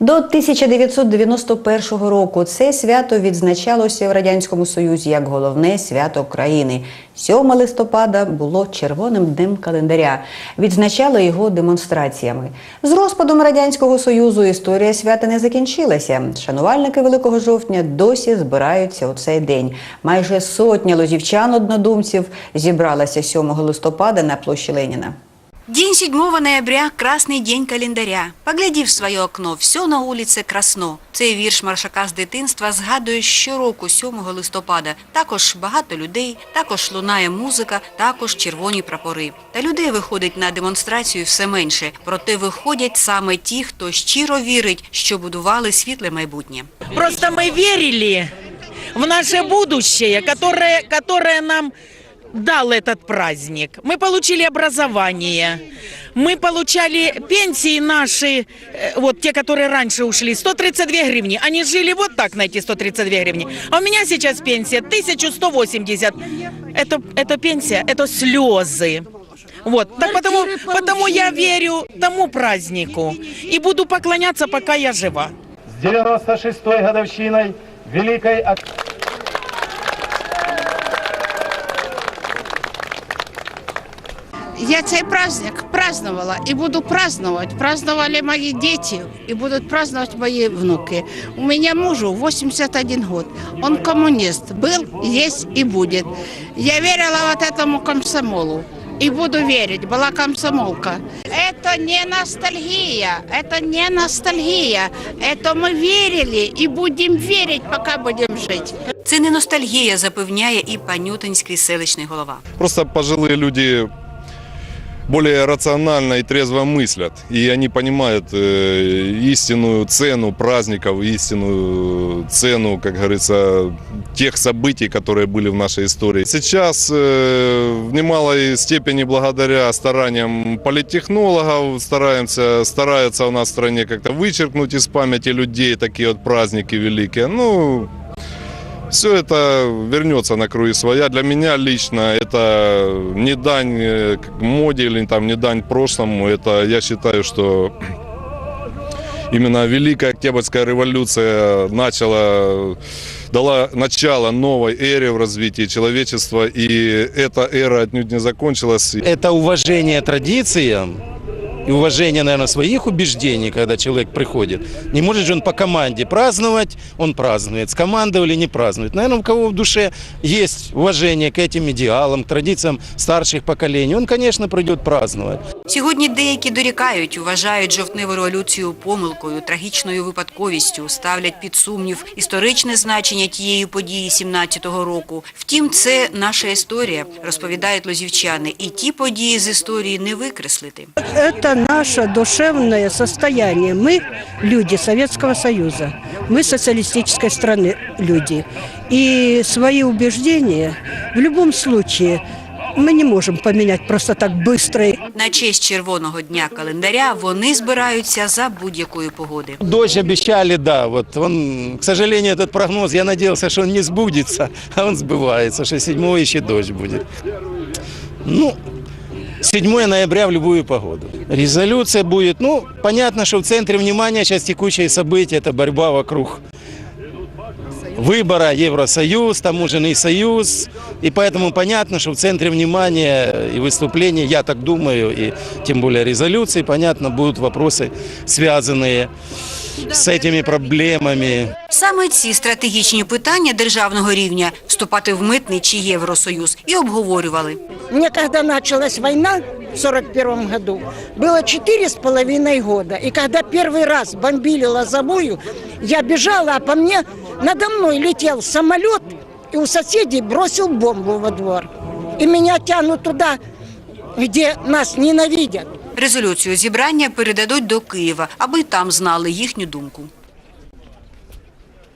До 1991 року це свято відзначалося в радянському союзі як головне свято країни. 7 листопада було червоним днем календаря. Відзначали його демонстраціями. З розпадом радянського союзу історія свята не закінчилася. Шанувальники Великого жовтня досі збираються у цей день. Майже сотня лозівчан однодумців зібралася 7 листопада на площі Леніна. День 7 ноября – красний день календаря. Погляді в своє окно, все на вулиці красно. Цей вірш маршака з дитинства згадує щороку 7 листопада. Також багато людей, також лунає музика, також червоні прапори. Та людей виходить на демонстрацію все менше. Проте виходять саме ті, хто щиро вірить, що будували світле майбутнє. Просто мы верили в наше будущее, которое нам дал этот праздник. Мы получили образование, мы получали пенсии наши, э, вот те, которые раньше ушли, 132 гривни. Они жили вот так на эти 132 гривни. А у меня сейчас пенсия 1180. Это, это пенсия, это слезы. Вот, так потому, потому я верю тому празднику и буду поклоняться, пока я жива. с 96-й годовщиной Великой Я цей праздник праздновала и буду праздновать. Праздновали мои дети и будут праздновать мои внуки. У меня мужу 81 год. Он коммунист. Был, есть и будет. Я верила вот этому комсомолу. И буду верить, была комсомолка. Это не ностальгия, это не ностальгия. Это мы верили и будем верить, пока будем жить. Це не ностальгія, запевняє і панютинський селищний голова. Просто пожилые люди более рационально и трезво мыслят. И они понимают э, истинную цену праздников, истинную цену, как говорится, тех событий, которые были в нашей истории. Сейчас э, в немалой степени благодаря стараниям политтехнологов стараемся, стараются у нас в стране как-то вычеркнуть из памяти людей такие вот праздники великие. Ну, все это вернется на круги своя. Для меня лично это не дань э, моде или там, не дань прошлому. Это я считаю, что именно Великая Октябрьская революция начала, дала начало новой эре в развитии человечества. И эта эра отнюдь не закончилась. это уважение традициям и уважение, наверное, своих убеждений, когда человек приходит. Не может же он по команде праздновать, он празднует. Скомандовали, не празднует. Наверное, у кого в душе есть уважение к этим идеалам, к традициям старших поколений, он, конечно, придет праздновать. Сьогодні деякі дорікають, вважають жовтневу революцію помилкою, трагічною випадковістю, ставлять під сумнів історичне значення тієї події 17-го року. Втім, це наша історія, розповідають лозівчани, і ті події з історії не викреслити. Это наше душевное состояние. Мы люди Советского Союза. Мы социалистической страны люди. И свои убеждения в любом случае мы не можем поменять просто так быстро. На честь червоного дня календаря вони збираються за будь-якої погоди. Дождь обещали, да, вот он, к сожалению, этот прогноз, я надеялся, что он не сбудется, а он сбывается, что 7 еще дождь будет. Ну, 7 ноября в любую погоду. Резолюция будет, ну, понятно, что в центре внимания сейчас текущие события, это борьба вокруг выбора Евросоюз, таможенный союз. И поэтому понятно, что в центре внимания и выступления, я так думаю, и тем более резолюции, понятно, будут вопросы, связанные с этими проблемами. Саме ці стратегічні питання державного рівня вступати в митний чи Євросоюз і обговорювали. Мне когда началась война в 41 году, было четыре с половиной года. И когда первый раз бомбили Лозовую, я бежала, а по мне надо мной летел самолет и у соседей бросил бомбу во двор. И меня тянут туда, где нас ненавидят. Резолюцію зібрання передадуть до Києва, аби там знали їхню думку.